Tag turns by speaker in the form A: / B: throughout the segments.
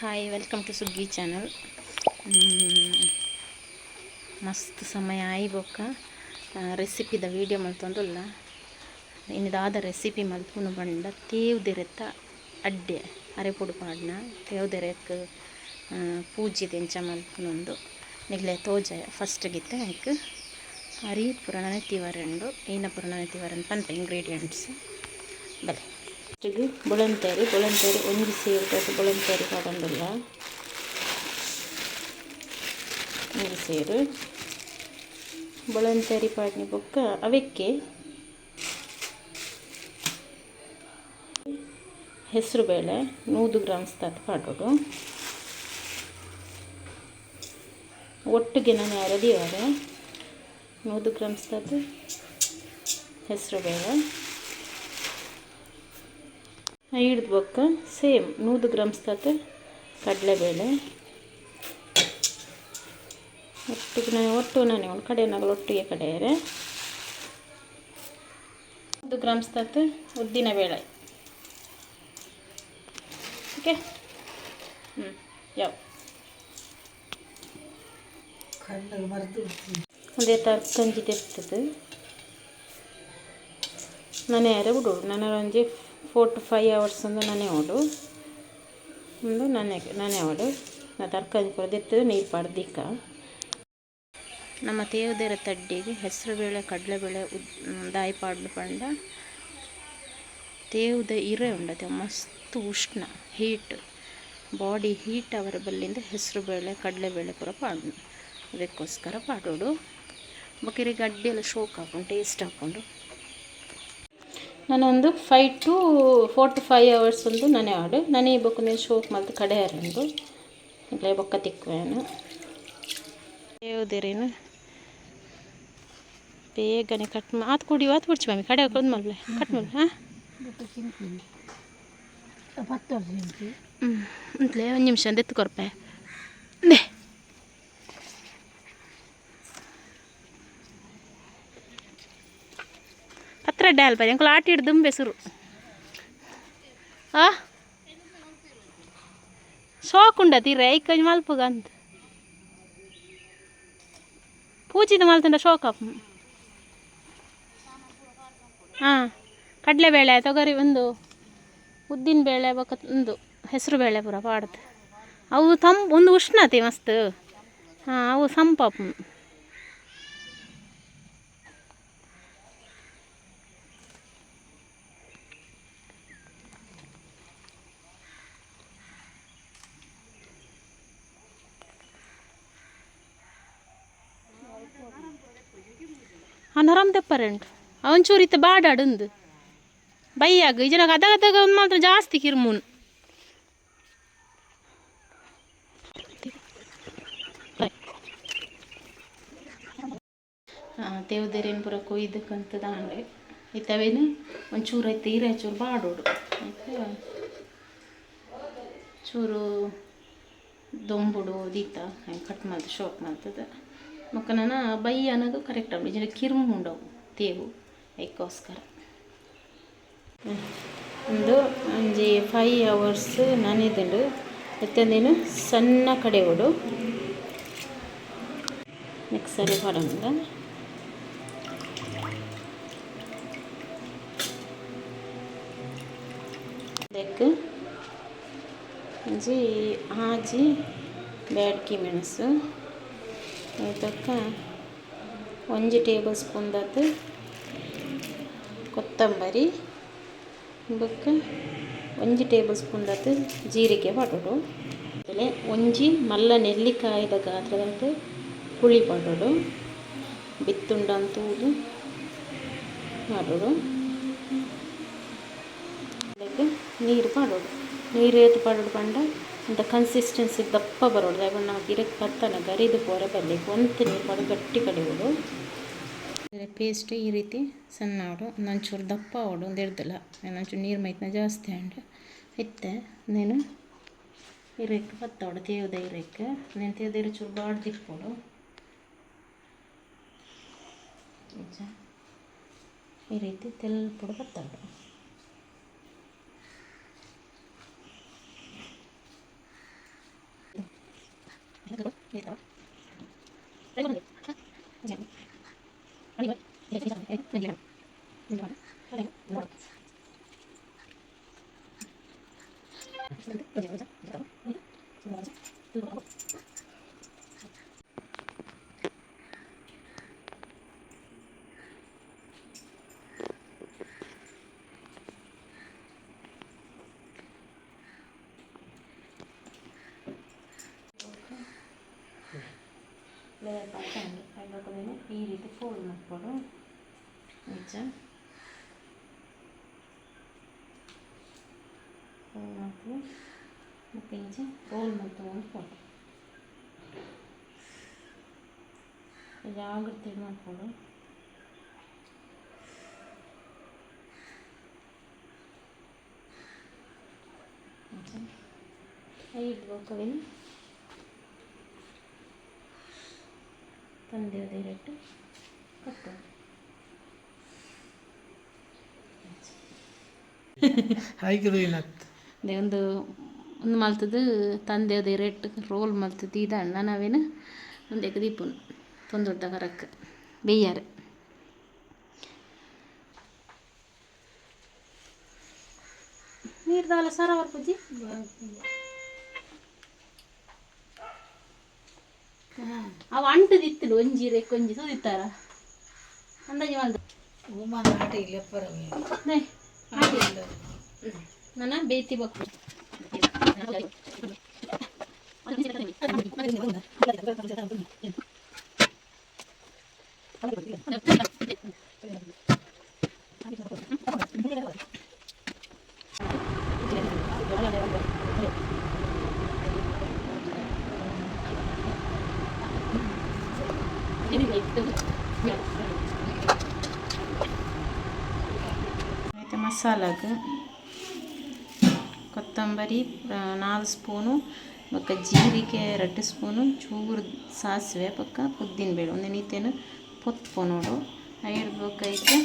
A: Hi welcome to Suggi channel ಮಸ್ತ್ ಸಮಯ ಆಯ್ಬೋಕ? ರೆಸಿಪಿದ video ಮಲ್ತೊಂದುಲ್ಲ. ಇನ್ನಿದಾದ recipe ಮಲ್ಪುನು ಬಂಡ ತೇವ್ದೆರೆತ್ತ ಅಡ್ಡೆ, ಅರೆಪೊಡು ಪಾಡ್ನ ತೇವ್ದೆರೆಕ್ ಪೂಜೆ ತೆಂಚ ಮಲ್ಪುನೊಂದು ನಿಗ್ಲೆ ತೋಜ ಫಸ್ಟ್ ಗಿತ್ತ ಐಕ್ ಅರಿ ಪುರಾಣ ತಿವರೆಂಡು ಏನ ಪುರಾಣ ತಿವರನ್ ಪಂಪ ಇಂಗ್ರೀಡಿಯೆಂಟ್ಸ್ ಬಲೆ. ಫಸ್ಟಿಗೆ ಬುಳಂತೇರಿ ಬುಳಂತೇರಿ ಒಂಜಿ ಸೇರು ಬುಳಂತೇರಿ ಪಾಡೊಂದುಲ್ಲ ಒಂಜಿ ಸೇರು. ಬುಳಂತೇರಿ ಪಾಡ್ನಿ ಬೊಕ್ಕ ಅವಕ್ಕೆ ಹೆಸರು ಬೇಳೆ ನೂದು ಗ್ರಾಮ್ಸ್ ತತ್ ಪಾಡೋಡು ಒಟ್ಟಿಗೆ ನಾನು ಅರದಿವಾರೆ ನೂದು ಗ್ರಾಮ್ಸ್ ತತ್ ಹೆಸರು ಬೇಳೆ. ಹಿಡ್ದು ಬೊಕ್ಕ ಸೇಮ್ ನೂರು ಗ್ರಾಮ್ಸ್ ತತ್ ಕಡಲೆಬೇಳೆ. ಒಟ್ಟಿಗೆ ನಾನು ಒಟ್ಟು ನಾನು ಒಂದು ಕಡೆನಾಗಲು ಒಟ್ಟಿಗೆ ಕಡೆಯರೆ. ಒಂದು ಗ್ರಾಮ್ಸ್ ತಾತ ಉದ್ದಿನ ಬೇಳೆ. ಓಕೆ? ಹ್ಞೂ ಯಾವ? ಒಂದೇ ತರ್ಕಂಜಿ ತೆರ್ತದೆ ನಾನು ಯಾರೇ ಬಿಡು ನನ್ನ ಒಂಜಿ ಫೋರ್ ಟು ಫೈವ್ ಅವರ್ಸ್ ಒಂದು ನಾನೇ ಓಡು. ಒಂದು ನಾನೇ ನಾನೇ ಓಡು. ನಾ ತರಕಾರಿ ಕೂಡ ತೆತ್ತು ನೀರು ಪಡ್ದಿಕ್ಕ. ನಮ್ಮ ತೇವದೇರ ತಡ್ಡಿಗೆ ಹೆಸರುಬೇಳೆ ಕಡಲೆಬೇಳೆ ಉದ್, ದಾಯಿ ಪಾಡ್ಲು ಪಂಡ. ತೇವದ ಇರೆ ಉಂಡತೆ, ಮಸ್ತ್ ಉಷ್ಣ ಹೀಟ್ ಬಾಡಿ ಹೀಟ್ ಅವರ ಬಲ್ಲಿಂದ ಹೆಸರುಬೇಳೆ ಕಡಲೆಬೇಳೆ ಪೂರ ಪಾಡು ಅದಕ್ಕೋಸ್ಕರ ಪಾಡೋಡು. ಬಕರಿ ಗಡ್ಡೆ ಎಲ್ಲ ಶೋಕ್ ಹಾಕೊಂಡು ಟೇಸ್ಟ್ ಹಾಕ್ಕೊಂಡು ನಾನೊಂದು five to four to five hours ಒಂದು ನನೆ ಆಡು ಈ ಬೊಕ್ಕ ನೀನು ಶೋಕ್ ಮಲ್ತು ಕಡೆ ಅರಂದು ಇಲ್ಲೇ ಬೊಕ್ಕ ತಿಕ್ಕುವೇನು ಯಾವುದೇರೇನು ಬೇಗನೆ ಕಟ್ ಮಾ ಆತು ಕೊಡಿ ಆತು ಕೊಡ್ಸಿ ಮಮ್ಮಿ ಕಡೆ ಹಾಕೊಂಡು ಮಲ್ಲೆ. ಕಟ್ ಮಲ್ಲೆ ಹಾಂ? ಹ್ಞೂ ಒಂದು ನಿಮಿಷ ಅಂದೆತ್ತು ಕೊರ್ಪೆ ನೇ. ಹತ್ರ ಡ್ಯಾಲ್ ಅಲ್ಪ ಅಂಕಲ್ ಆಟ ಹಿಡ್ದು ಬೆಸರು ಆ? ಶೋಕುಂಡ ತೀರ ಐಕ ಮಲ್ಪುಗ ಅಂತ ಪೂಜಿದ ಮಲ್ತಂಡ ಶೋಕ ಹಾಂ ಕಡಲೆಬೇಳೆ ತೊಗರಿ ಒಂದು ಉದ್ದಿನ ಬೇಳೆ ಬೊಕ್ಕ ಒಂದು ಹೆಸರು ಬೇಳೆ ಪೂರ ಪಾಡ್ದು. ಅವು ತಂಪು, ಒಂದು ಉಷ್ಣತೆ ಮಸ್ತ್. ಹಾಂ ಅವು ಸಂಪಪ್ಪು ನರಮ್ ಪರೆಂಟ್ ಒಂಚೂರು ಇತ್ತ ಬಾಡಾಡುಂದು ಬೈಯಾಗ, ಈ ಜನಕ್ಕೆ ಅದಾಗ ಅದಾಗ ಒಂದು ಮಾತ್ರ ಜಾಸ್ತಿ ಕಿರ್ಮುನ್ ತೇವದೇರೇನು ಪುರ ಕೊಯ್ದಕ್ಕಂತ ದಾಂಡೆ. ಇತ್ತವೇನು? ಒಂಚೂರು ಐತೆ ಈರ ಚೂರು ಬಾಡೋಡು. ಚೂರು ದೊಂಬುಡು ದೀತ, ಕಟ್ ಮಾಡ್ದು, ಶೋಕ್ ಮಾಡ್ತದೆ. ಮಕ್ಕ ನಾನು ಬೈ ಅನ್ನೋದು ಕರೆಕ್ಟ್ ಆಗ್ಬಿಡಿ ಜನ ಕಿರ್ಮು ಉಂಡವು ತೇವು ಅದಕ್ಕೋಸ್ಕರ ಒಂದು ಒಂಜಿ ಫೈವ್ ಅವರ್ಸ್ ನಾನಿದ್ದುಂಡು ಎತ್ತಂದೇನು ಸಣ್ಣ ಕಡೆ ಓಡು ಮಿಕ್ಸರಿ ಹೊರಂದ ಅದಕ್ಕೆ ಒಂಜಿ ಆಜಿ ಬ್ಯಾಡ್ಕಿ ಮೆಣಸು ಇದಕ್ಕೆ ಒಂಜಿ ಟೇಬಲ್ ಸ್ಪೂನ್ ಕೊತ್ತಂಬರಿ. ಬೊಕ್ಕ ಒಂಜಿ ಟೇಬಲ್ ಸ್ಪೂನ್ ಜೀರಿಗೆ ಪಡೋಡು ಆಮೇಲೆ ಒಂಜಿ ಮಲ್ಲ ನೆಲ್ಲಿಕಾಯಿದ ಗಾತ್ರದ ಹುಳಿ ಪಡೋಡು ಬಿತ್ತುಂಡಂತೂದು ಮಾಡೋಡು ನೀರು ಪಾಡೋಡು ನೀರು ಏತು ಪಾಡೋಡು ಪಂಡ ಅಂತ ಕನ್ಸಿಸ್ಟೆನ್ಸಿ ದಪ್ಪ ಬರೋದು. ಯಾವಾಗ ನಾವು ಗಿರಕ್ಕೆ ಬರ್ತಾನೆ ಗರಿದು ಪೋರ ಬರಲಿಕ್ಕೆ ಒಂದು ನೀರು ಪಾಡು ಗಟ್ಟಿ ಅಂದರೆ ಪೇಸ್ಟ್ ಈ ರೀತಿ ಸಣ್ಣ ಆಡು ಒಂದೊಂಚೂರು ದಪ್ಪ ಆಡು ಒಂದು ಹಿಡ್ದಲ್ಲ ಒಂಚೂರು ನೀರು ಮೈತನ ಜಾಸ್ತಿ ಹಂಡು ಇತ್ತೆ. ನೀನು ಇರಕ್ಕೆ ಬತ್ತಾವಡು ತೇವದ ಇರಕ್ಕೆ ನೀನು ತೇವದ ಚೂರು ಬಾಡ್ದಿಕ್ಕೊಡು ಈ ರೀತಿ ತೆಲ್ಪುಡು ಈ ರೀತಿ ತೆಲ್ಪುಡು ಬತ್ತಾವಡು ಲೇಯರ್ ಮಾಡ್ಕೊಂಡು ಕೈಲೊಕ್ಕದೇನೆ ಈ ರೀತಿ ಫೋಲ್ಡ್ ಮಾಡ್ಕೊಂಡು ನಿಜ ಫೋಲ್ಡ್ ಮಾಡ್ತೀವಿ ಮತ್ತು ಇಂಚೆ ರೋಲ್ ಮಾಡ್ಕೊಂಡು ಫೋಟೋ ಜಾಗ್ರತೆ ಮಾಡಿಕೊಂಡು ಐದು ಹೋಗ್ತೀನಿ ತಂದೆ ಡೈರೆಕ್ಟ್ ಕಟ್ಟು
B: ಹಾಯ್ಕಿದು ಏನತ್
A: ಅದೇ ಒಂದು ಒಂದು ಮಲ್ತದ್ದು ತಂದೆ ಅದೇ ರೆಟ್ ರೋಲ್ ಮಲ್ತದ್ದು ಇದು ಅಣ್ಣ ನಾವೇನು? ಒಂದು ಎಗದೀಪುನ್ ತೊಂದೊಡ್ಡ ಕರಕ್ಕೆ ಬೇಯ್ಯಾರೆ. ನೀರು ದಾಲ ಸರ ಪೂಜಿ? ಅವು ಅಂಟದಿತ್ತಿಲು ಒಂಜಿ ಕೊಂಜಿ ಸುದಿತ್ತಾರ ಅಂದಾಜಿ ಮಾಡ್ದು
B: ಹೂಮಾನ ಆಟ ಇಲ್ಲ ಪರವೇ
A: ನೇ ಹಾಗೆ ನನ್ನ ಬೇತಿ ಬಕ್ಕು అయితే మసాలాకు ಕೊತ್ತಂಬರಿ ಆ, ನಾಲ್ಕು ಸ್ಪೂನು ಬೊಕ್ಕ ಜೀರಿಗೆ ಎರಡು ಸ್ಪೂನು ಚೂರು ಸಾಸಿವೆ ಬೊಕ್ಕ ಉದ್ದಿನ ಬೇಳೆ ಒಂದು ನೀತೇನು ಪೊತ್ಪು ನೋಡು ಐದು ಬೊಕ್ಕ ಐತೆ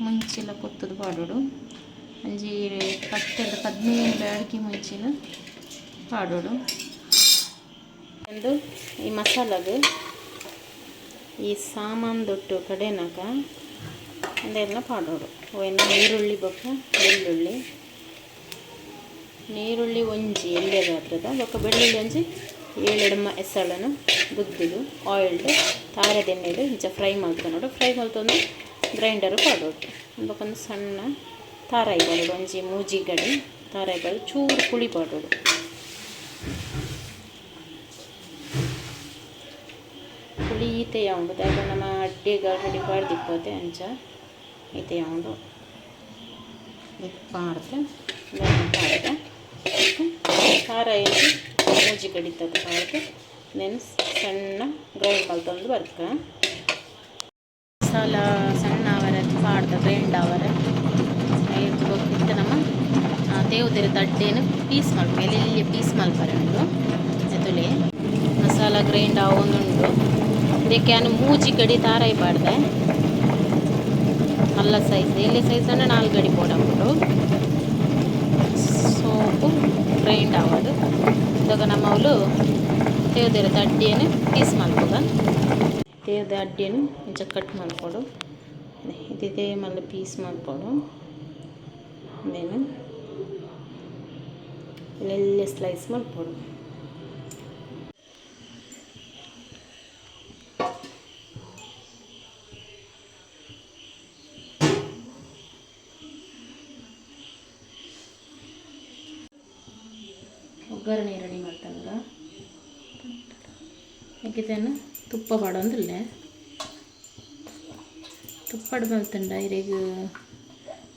A: ಮುಂಚಿಲ ಪೊತ್ತದು ಪಾಡೋಡು ಒಂಜಿ ಪತ್ತೆದ ಹದಿನೈದು ಬ್ಯಾಡ್ಗಿ ಮುಂಚಿನ ಪಾಡೋಡು ಒಂದು ಈ ಮಸಾಲದು, ಈ ಸಾಮಾನು ದೊಟ್ಟು ಕಡೆನಾಗ ಅದೆಲ್ಲ ಪಾಡೋಡು ಏನು ನೀರುಳ್ಳಿ ಬೊಕ್ಕ, ಬೆಳ್ಳುಳ್ಳಿ. ನೀರುಳ್ಳಿ ಒಂಜಿ ಎಲ್ಲೆ ಗಾತ್ರದ ಬೊಕ್ಕ ಬೆಳ್ಳುಳ್ಳಿ ಒಂಜಿ ಏಳೆಡು ಮ ಎಸಳನ್ನು ಗುದ್ದುದು ಆಯಿಲ್ಡ್ ತಾರದೆಣ್ಣೆಡು ಇಂಚ ಫ್ರೈ ಮಾಡ್ಕೊಂಡು ಫ್ರೈ ಮಾಡ್ತೊಂದು ಗ್ರೈಂಡರು ಪಾಡೋಡು ಬೊಕೊಂದು ಸಣ್ಣ ತಾರಾಯಿ ಬಾಡೋಡು ಒಂಜಿ ಮೂಜಿ ಗಡಿ ತಾರಾಯಿ ಬಾಡು ಚೂರು ಪುಳಿ ಪಾಡೋಡು ಪುಳಿ ಈತೆ ಉಂಡು ದಾಯಕ ನಮ್ಮ ಅಡ್ಡೆಗೆ ಆಲ್ರೆಡಿ ಪಾಡ್ದಿಪ್ಪೋತೆ ಅಂಚ. ಈತೆ ಉಂಡು ಪಾಡ್ದೆ. ಪಾಡ್ದೆ. ಖಾರ ಏನು ಮೂಜಿ ಕಡಿತದೆ ಪಾಡ್ದೆ. ನೆನ್ ಸಣ್ಣ ಗ್ರೈಂಡ್ ಮಲ್ತೊಂದು ಬರ್ಕ ಮಸಾಲ ಸಣ್ಣ ಅವರ, ಪಾಡ್ದೆ ಗ್ರೈಂಡ್ ಅವರ. ಇಟ್ಟು ನಮ್ಮ ದೇವದಿರ ತಡ್ಡೇನು ಪೀಸ್ ಮಲ್ಪ ಎಲ್ಲಿ ಪೀಸ್ ಮಲ್ಪರೆ ಉಂಡು ಎದುಲೆ ಮಸಾಲ, ಗ್ರೈಂಡ್ ಆವೊಂದುಂಡು ಇದಕ್ಕೆ ನಾನು ಮೂಜಿ ಗಡಿ ತಾರ ಇಬಾರ್ದೆ? ಅಲ್ಲ ಸೈಜ್ ಇಲ್ಲಿ ಅಂದ್ರೆ ನಾಲ್ಕು ಗಡಿ ಪೋಡಬಿಟ್ಟು ಸೋಪು ಗ್ರೈಂಡ್ ಆಗೋದು. ಇದಾಗ ನಮ್ಮ ಅವಳು ತೇವದಿರ ಅಡ್ಡಿಯನ್ನು ಪೀಸ್ ಮಾಡ್ಬೋದ ತೇವದ ಅಡ್ಡಿಯನ್ನು ಇಂಚ ಕಟ್ ಮಾಡಿಕೊಡು. ಇದೇ ಮಲ್ಲ ಪೀಸ್ ಮಾಡ್ಕೊಡು. ಅದೇನು ಇಲ್ಲೆಲ್ಲ ಸ್ಲೈಸ್ ಮಾಡ್ಕೊಡು. ಒಗ್ಗರಣೆ ರೆಡಿ ಮಾಡ್ತಂಗ ಹೇಗಿದ್ದೇನು ತುಪ್ಪ ಬಾಡೋಂದಿಲ್ಲ ತುಪ್ಪಡ್ ಮಲ್ತಂಡ ಇರೀಗ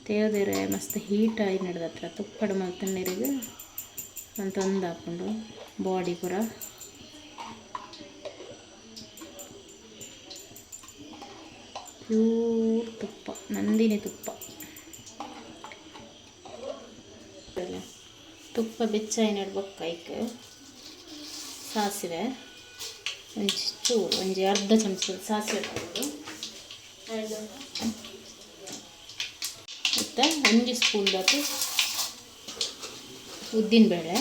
A: ತೇವದಿರೆ ಮಸ್ತ್ ಹೀಟ್ ಆಗಿ ನಡೆದತ್ರ ತುಪ್ಪಡ್ ಮಲ್ತಂಡ ಇರೀಗ ಅಂತ ಒಂದು ಹಾಕ್ಕೊಂಡು ಬಾಡಿ ಪೂರ. ಪ್ಯೂರ್ ತುಪ್ಪ, ನಂದಿನಿ ತುಪ್ಪ ಅಲ್ಲ ತುಪ್ಪ ಬೆಚ್ಚಾಯಿ ನೆಡ್ಬೇಕು ಕೈಗೆ? ಸಾಸಿವೆ. ಒಂಜಿ ಚೂರು ಒಂಜಿ ಅರ್ಧ ಚಮಚ ಸಾಸಿವೆ ಹಾಕೋದು ಮತ್ತು ಒಂದು ಸ್ಪೂನ್ ಬೇಕು ಉದ್ದಿನಬೇಳೆ.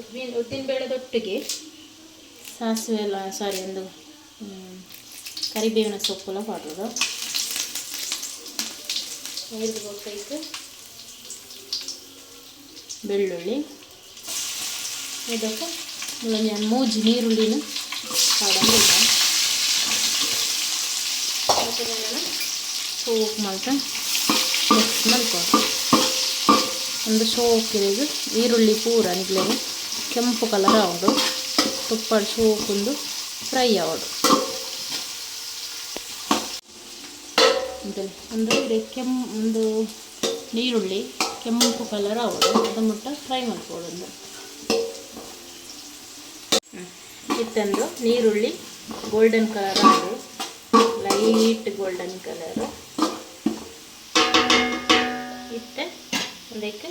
A: ಉದ್ದಿನ ಉದ್ದಿನಬೇಳೆದೊಟ್ಟಿಗೆ ಸಾಸಿವೆ ಎಲ್ಲ ಸಾರಿ ಒಂದು ಕರಿಬೇವಿನ ಸೊಪ್ಪೆಲ್ಲ ಪಾಡೋದು ಐದು ಗೊತ್ತಾಯ್ತು ಬೆಳ್ಳುಳ್ಳಿ, ಇದಕ್ಕೆ ಒಂದು ಮೂಜಿ, ನೀರುಳ್ಳಿನ ನಾನು ಸೋಪ್ ಮಾಡ್ಕೊಂಡು ಮಿಕ್ಸ್ ಮಾಡ್ಕೊಂಡು ಒಂದು ಸೋಪ್ ಇರೋದು ಈರುಳ್ಳಿ ಪೂರ ನಿಗ್ಲೇನೆ ಕೆಂಪು ಕಲರ್ ಆವಡು ತುಪ್ಪ ಸೋಪುಂದು ಫ್ರೈ ಆವಡು ಅಂದರೆ ಒಂದು ಇದೆ ಕೆಂಪು ಒಂದು ನೀರುಳ್ಳಿ ಕೆಂಪು ಕಲರ್ ಆವಡು ಅದು ಮುಟ್ಟ ಫ್ರೈ ಮಾಡ್ಕೊಳ್ಳೋದು ಇತ್ತಂದು ನೀರುಳ್ಳಿ ಗೋಲ್ಡನ್ ಕಲರ್ ಆಡು ಲೈಟ್ ಗೋಲ್ಡನ್ ಕಲರ್ ಇತ್ತೆ ಅದಕ್ಕೆ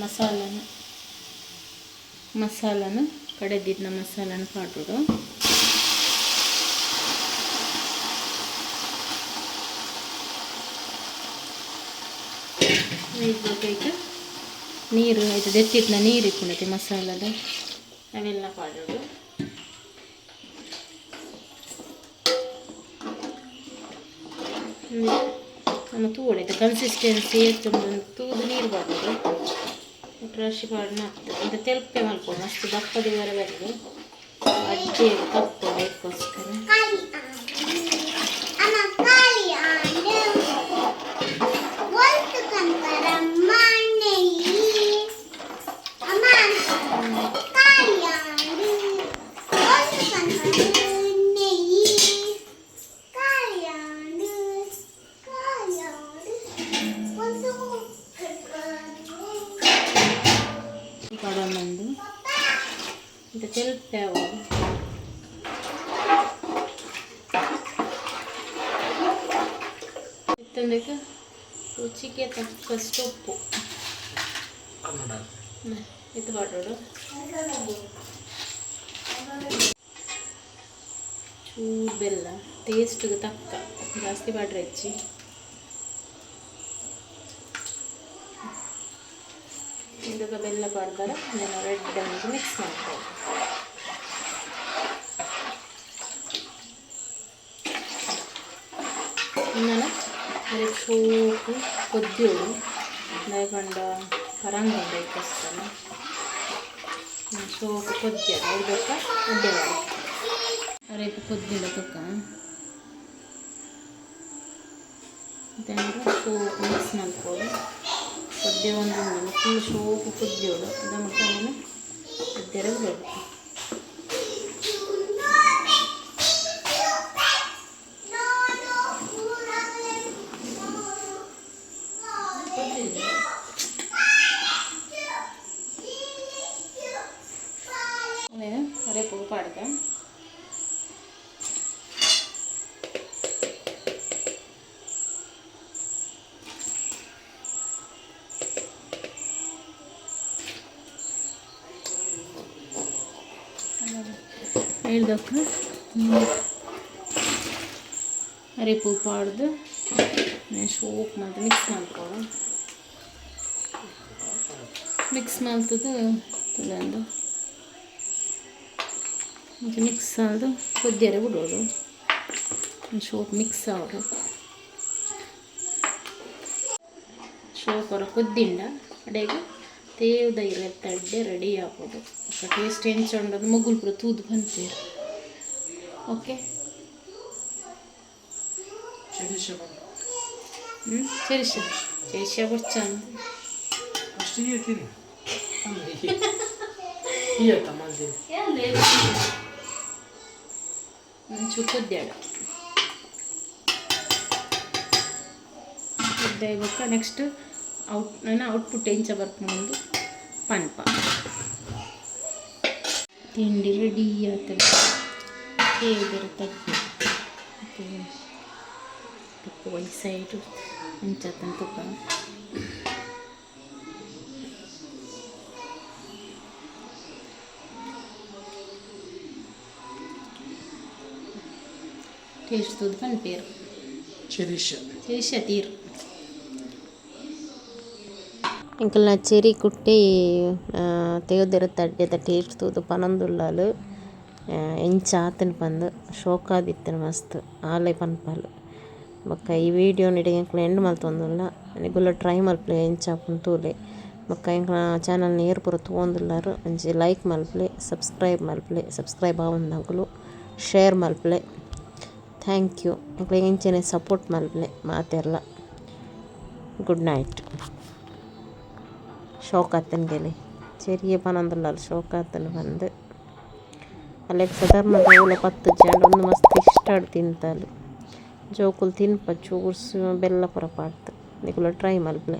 A: ಮಸಾಲನ. ಮಸಾಲನ, ಕಡೆದಿದ್ದ ಮಸಾಲನ ಪಾಡೋದು ಇದಕ್ಕೆ ನೀರು ಇದು ದೆತ್ತಿದ್ನ ನೀರು ಇಟ್ಕೊಂಡೈತೆ ಮಸಾಲದ. ಅವೆಲ್ಲ ಪಾಡೋದು ನಮ್ಮ ತೂಡೈತೆ ಕನ್ಸಿಸ್ಟೆನ್ಸಿ ತುಂಬ ತೂದು ನೀರು ಬರ್ತದೆ ರಶಿ ಪಾಡಿನ ಆಗ್ತದೆ ಇದು ತೆಲ್ಪೆ ಮಾಡ್ಕೊಂಡು ಅಷ್ಟು ದಪ್ಪದ ಬರಬೇಕು ಅಡ್ಡಿ ತಪ್ಪು ಅದಕ್ಕೋಸ್ಕರ ತಕ್ಕಷ್ಟು ಉಪ್ಪು. ಇದು ಮಾಡೋಡು ಚೂರು ಬೆಲ್ಲ. ಟೇಸ್ಟ್ಗೆ ತಕ್ಕ. ಜಾಸ್ತಿ ಮಾಡ್ರೆ ಹೆಚ್ಚಿ ಇದಕ್ಕೆ ಬೆಲ್ಲ ಪಾಡ್ದಾರೆ ಅದನ್ನು ರೆಡ್ ಅಂತ ಮಿಕ್ಸ್ ಮಾಡ್ತಾರೆ ಇನ್ನು ಸೋಪು ಕೊದ್ದಿಯೋಳು ದಯಗೊಂಡ ಪರಂಗಂಡ ಇಕ್ಕಿಸ್ತಾನೆ ಸೋಪು ಕೊದ್ಯ ಇಡ್ಬೇಕ ಅಡ್ಡೆ ರೇಪು ಕೊದ್ದಿಲ್ಲ ತುಕ್ಕ ಮತ್ತೆ ಸೋಪು ಮಿಕ್ಸ್ ಮಾಡ್ಕೊಳ್ಳಿ. ಕೊದ್ದೆ ಒಂದು ಫುಲ್ ಸೋಪು ಅದನ್ನು రేపు పాడతా ಹೇಳ್ದಕ್ಕ ರೇಪು ಪಾಡ್ದು ಸೋಪ್ ಮಾಡಿ ಮಿಕ್ಸ್ ಮಾಡ್ಕೊಳ್ಳೋ ಮಿಕ್ಸ್ ಮಾಡ್ತದ ತುಳಂದು ಮತ್ತೆ ಮಿಕ್ಸ್ ಅದು ಕೊದ್ದಿಯರೆ ಬಿಡೋದು ಶೋಪ್ ಮಿಕ್ಸ್ ಅವರು ಶೋಪ್ ಅವರ ಕೊದ್ದಿಂಡ ಅಡೆಗೆ ತೇವ್ದ ತಡೆ ರೆಡಿ ಆಗೋದು ಟೇಸ್ಟ್ ಹೆಂಚೊಂಡದು ಮಗುಲ್ ಪುರ ತೂದು ಬಂತೀರಿ ಓಕೆ ಹ್ಞೂ ಸರಿ ಸರಿ Io ti ammaldino. E allora? Non ci ಇವಾಗ ನೆಕ್ಸ್ಟ್ ಔಟ್ ನಾನು ಔಟ್ಪುಟ್ ಹೆಂಚ ಬರ್ಕೊಂಡು ಪನ್ಪ ತಿಂಡಿ ರೆಡಿ ಆಗ್ತದೆ ಹೇಗಿರುತ್ತೆ ತುಪ್ಪ ವಯಸ್ಸಾಯಿತು ಹೆಂಚಾತನ ತುಪ್ಪ ಟೇಸ್ಟ್ ತೂದು ಪನ್ಪೇರು
B: శరీష
A: చేసా తీరు ఇంకా నా చెరి కుట్టి ತೆಗೆದಿರುತ್ತೆ ಅಡ್ಡೆದ ಟೇಸ್ಟ್ ತೂದು ಪನೊಂದುಳ್ಳಾಲು ಎಂಚ ಆತನ ಪಂದು ಶೋಕಾದಿತ್ತನ ಮಸ್ತ್ ಆಲೆ ಪನ್ಪಲ್ ಬೊಕ್ಕ ಈ ವಿಡಿಯೋ ನಿಡಿಗೆ ಎಂಕ್ಲೆ ಎಂಡ್ ಮಲ್ತೊಂದುಲ್ಲ ನಿಗುಲ್ಲ ಟ್ರೈ ಮಲ್ಪಲೆ ಎಂಚ ಆಪುಂಡು ತೂಲೆ ಬೊಕ್ಕ ಎಂಕ್ಲ ಚಾನಲ್ನ ಏರ್ ಪೂರ ತೂವೊಂದುಲ್ಲಾರು ಒಂಜಿ ಲೈಕ್ ಮಲ್ಪಲೆ ಸಬ್ಸ್ಕ್ರೈಬ್ ಮಲ್ಪಲೆ ಸಬ್ಸ್ಕ್ರೈಬ್ ಆವೊಂದುಂಕುಲು ಶೇರ್ ಮಲ್ಪಲೆ ಥ್ಯಾಂಕ್ ಯು ಎಂಕ್ಲೆಗ್ ಎಂಚನೆ ಸಪೋರ್ಟ್ ಮಲ್ಪಲೆ ಮಾತೆರ್ಲ ಗುಡ್ ನೈಟ್ ಶೋಕಾತನ್ಗೆಲೆ ചെറിയ പനന്തുള്ള ಶೋಕಾತನ ಬಂದು ಅಲೆಗ್ ಸಾಧಾರಣ ಅವಳ ಪತ್ತು ಜಾಂಡ ಒಂದು ಮಸ್ತ್ ಇಷ್ಟ ತಿಂತಾಲು ಜೋಕುಲು ತಿನ್ಪ ಚೂರ್ಸು ಬೆಲ್ಲ ಪೂರ ಪಾಡ್ತು ನಿಕುಲ ಟ್ರೈ ಮಲ್ಪಲೆ